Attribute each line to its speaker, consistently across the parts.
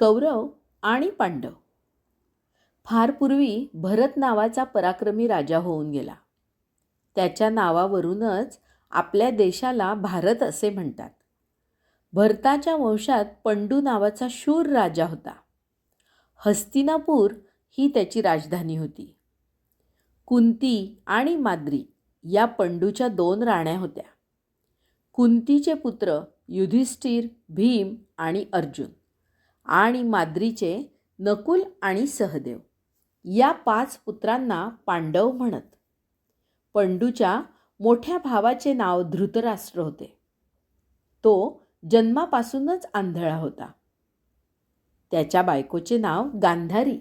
Speaker 1: कौरव आणि पांडव. फार पूर्वी भरत नावाचा पराक्रमी राजा होऊन गेला. त्याच्या नावावरूनच आपल्या देशाला भारत असे म्हणतात. भरताच्या वंशात पंडू नावाचा शूर राजा होता. हस्तिनापूर ही त्याची राजधानी होती. कुंती आणि माद्री या पंडूच्या दोन राण्या होत्या. कुंतीचे पुत्र युधिष्ठिर भीम आणि अर्जुन. आणि माद्रीचे नकुल आणि सहदेव. या पाच पुत्रांना पांडव म्हणत. पंडूच्या मोठ्या भावाचे नाव धृतराष्ट्र होते. तो जन्मापासूनच आंधळा होता. त्याच्या बायकोचे नाव गांधारी.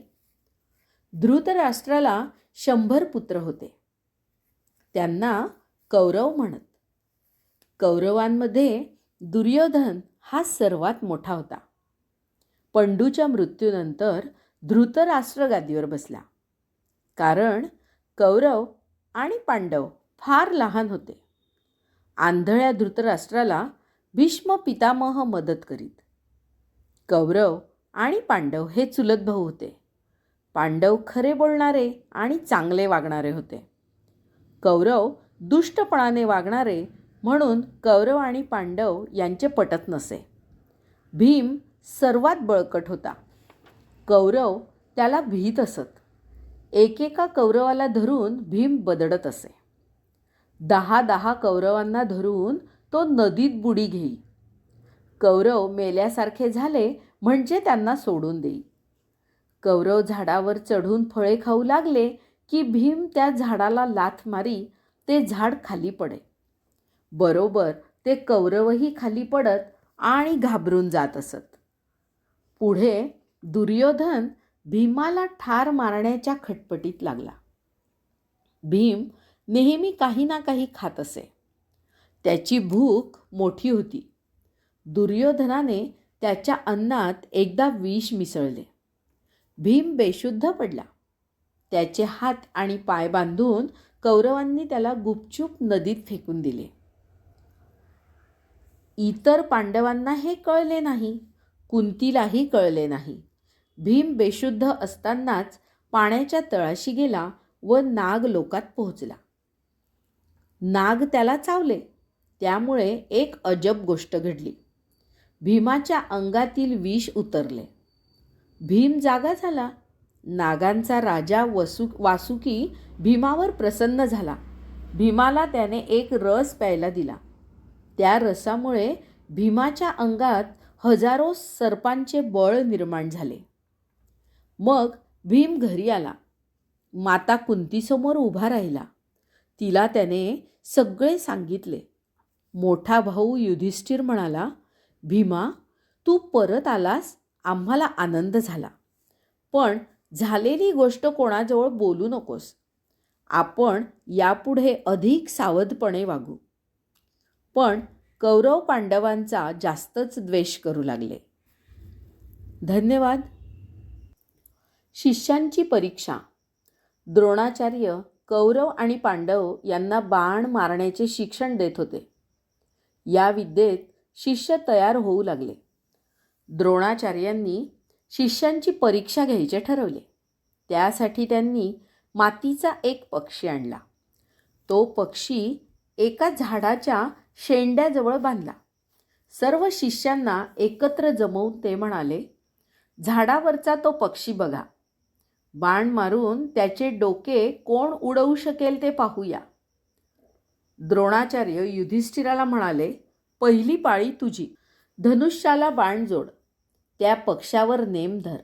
Speaker 1: धृतराष्ट्राला शंभर पुत्र होते. त्यांना कौरव म्हणत. कौरवांमध्ये दुर्योधन हा सर्वात मोठा होता. पंडूच्या मृत्यूनंतर धृतराष्ट्र गादीवर बसला. कारण कौरव आणि पांडव फार लहान होते. आंधळ्या धृतराष्ट्राला भीष्म पितामह मदत करीत. कौरव आणि पांडव हे चुलत भाऊ होते. पांडव खरे बोलणारे आणि चांगले वागणारे होते. कौरव दुष्टपणाने वागणारे म्हणून कौरव आणि पांडव यांचे पटत नसे. भीम सर्वात बळकट होता. कौरव त्याला भीत असत. एकेका कौरवाला धरून भीम बदडत असे. दहा दहा कौरवांना धरून तो नदीत बुडी घेई. कौरव मेल्यासारखे झाले म्हणजे त्यांना सोडून देई. कौरव झाडावर चढून फळे खाऊ लागले की भीम त्या झाडाला लाथ मारी ते झाड खाली पडे. बरोबर ते कौरवही खाली पडत आणि घाबरून जात असत. पुढे दुर्योधन भीमाला ठार मारण्याच्या खटपटीत लागला. भीम नेहमी काही ना काही खात असे. त्याची भूक मोठी होती. दुर्योधनाने त्याच्या अन्नात एकदा विष मिसळले. भीम बेशुद्ध पडला. त्याचे हात आणि पाय बांधून कौरवांनी त्याला गुपचूप नदीत फेकून दिले. इतर पांडवांना हे कळले नाही. कुंतीलाही कळले नाही. भीम बेशुद्ध असतानाच पाण्याच्या तळाशी गेला व नाग लोकात पोहोचला. नाग त्याला चावले. त्यामुळे एक अजब गोष्ट घडली. भीमाच्या अंगातील विष उतरले. भीम जागा झाला. नागांचा राजा वसु वासुकी भीमावर प्रसन्न झाला. भीमाला त्याने एक रस प्यायला दिला. त्या रसामुळे भीमाच्या अंगात हजारो सर्पांचे बळ निर्माण झाले. मग भीम घरी आला. माता कुंतीसमोर उभा राहिला. तिला त्याने सगळे सांगितले. मोठा भाऊ युधिष्ठिर म्हणाला भीमा तू परत आलास आम्हाला आनंद झाला. पण झालेली गोष्ट कोणाजवळ बोलू नकोस. आपण यापुढे अधिक सावधपणे वागू. पण कौरव पांडवांचा जास्तच द्वेष करू लागले. धन्यवाद. शिष्यांची परीक्षा. द्रोणाचार्य कौरव आणि पांडव यांना बाण मारण्याचे शिक्षण देत होते. या विद्येत शिष्य तयार होऊ लागले. द्रोणाचार्यांनी शिष्यांची परीक्षा घ्यायचे ठरवले. त्यासाठी त्यांनी मातीचा एक पक्षी आणला. तो पक्षी एका झाडाच्या शेंड्याजवळ बांधला. सर्व शिष्यांना एकत्र जमवून ते म्हणाले झाडावरचा तो पक्षी बघा. बाण मारून त्याचे डोके कोण उडवू शकेल ते पाहूया. द्रोणाचार्य युधिष्ठिराला म्हणाले पहिली पाळी तुझी. धनुष्याला बाण जोड. त्या पक्षावर नेम धर.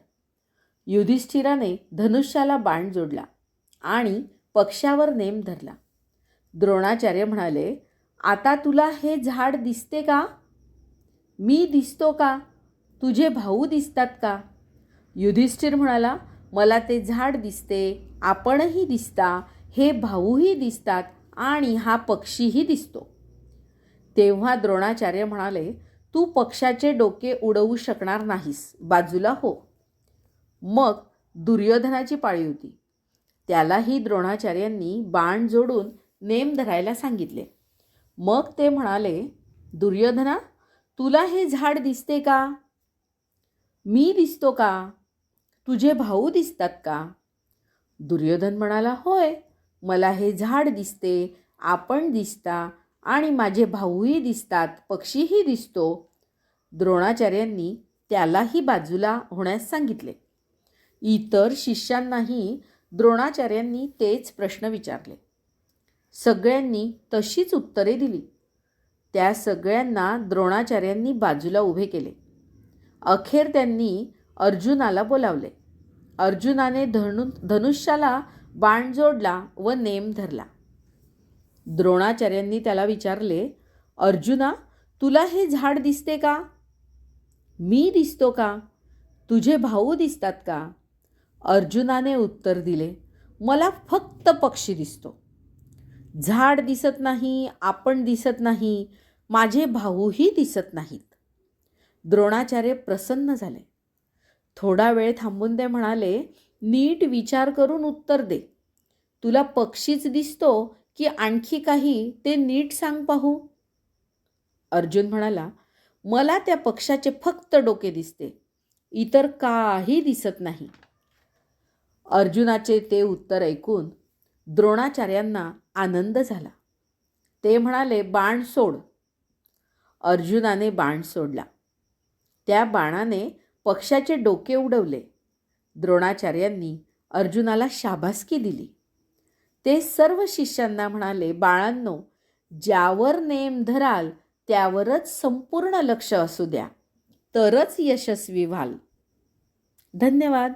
Speaker 1: युधिष्ठिराने धनुष्याला बाण जोडला आणि पक्षावर नेम धरला. द्रोणाचार्य म्हणाले आता तुला हे झाड दिसते का? मी दिसतो का? तुझे भाऊ दिसतात का? युधिष्ठिर म्हणाला मला ते झाड दिसते आपणही दिसता हे भाऊही दिसतात आणि हा पक्षीही दिसतो. तेव्हा द्रोणाचार्य म्हणाले तू पक्षाचे डोके उडवू शकणार नाहीस बाजूला हो. मग दुर्योधनाची पाळी होती. त्यालाही द्रोणाचार्यांनी बाण जोडून नेम धरायला सांगितले. मग ते म्हणाले दुर्योधना तुला हे झाड दिसते का? मी दिसतो का? तुझे भाऊ दिसतात का? दुर्योधन म्हणाला होय मला हे झाड दिसते आपण दिसता आणि माझे भाऊही दिसतात पक्षीही दिसतो. द्रोणाचार्यांनी त्यालाही बाजूला होण्यास सांगितले. इतर शिष्यांनाही द्रोणाचार्यांनी तेच प्रश्न विचारले. सगळ्यांनी तशीच उत्तरे दिली. त्या सगळ्यांना द्रोणाचार्यांनी बाजूला उभे केले. अखेर त्यांनी अर्जुनाला बोलावले. अर्जुनाने धनु धनुष्याला बाण जोडला व नेम धरला. द्रोणाचार्यांनी त्याला विचारले अर्जुना तुला हे झाड दिसते का? मी दिसतो का? तुझे भाऊ दिसतात का? अर्जुनाने उत्तर दिले मला फक्त पक्षी दिसतो. झाड दिसत नाही आपण दिसत नाही माझे भाऊही दिसत नाहीत. द्रोणाचार्य प्रसन्न झाले. थोडा वेळ थांबून ते म्हणाले नीट विचार करून उत्तर दे. तुला पक्षीच दिसतो की आणखी काही ते नीट सांग पाहू. अर्जुन म्हणाला मला त्या पक्षाचे फक्त डोके दिसते. इतर काही दिसत नाही. अर्जुनाचे ते उत्तर ऐकून द्रोणाचार्यांना आनंद झाला. ते म्हणाले बाण सोड. अर्जुनाने बाण सोडला. त्या बाणाने पक्षाचे डोके उडवले. द्रोणाचार्यांनी अर्जुनाला शाबासकी दिली. ते सर्व शिष्यांना म्हणाले बाळांनो ज्यावर नेम धराल त्यावरच संपूर्ण लक्ष असू द्या. तरच यशस्वी व्हाल. धन्यवाद.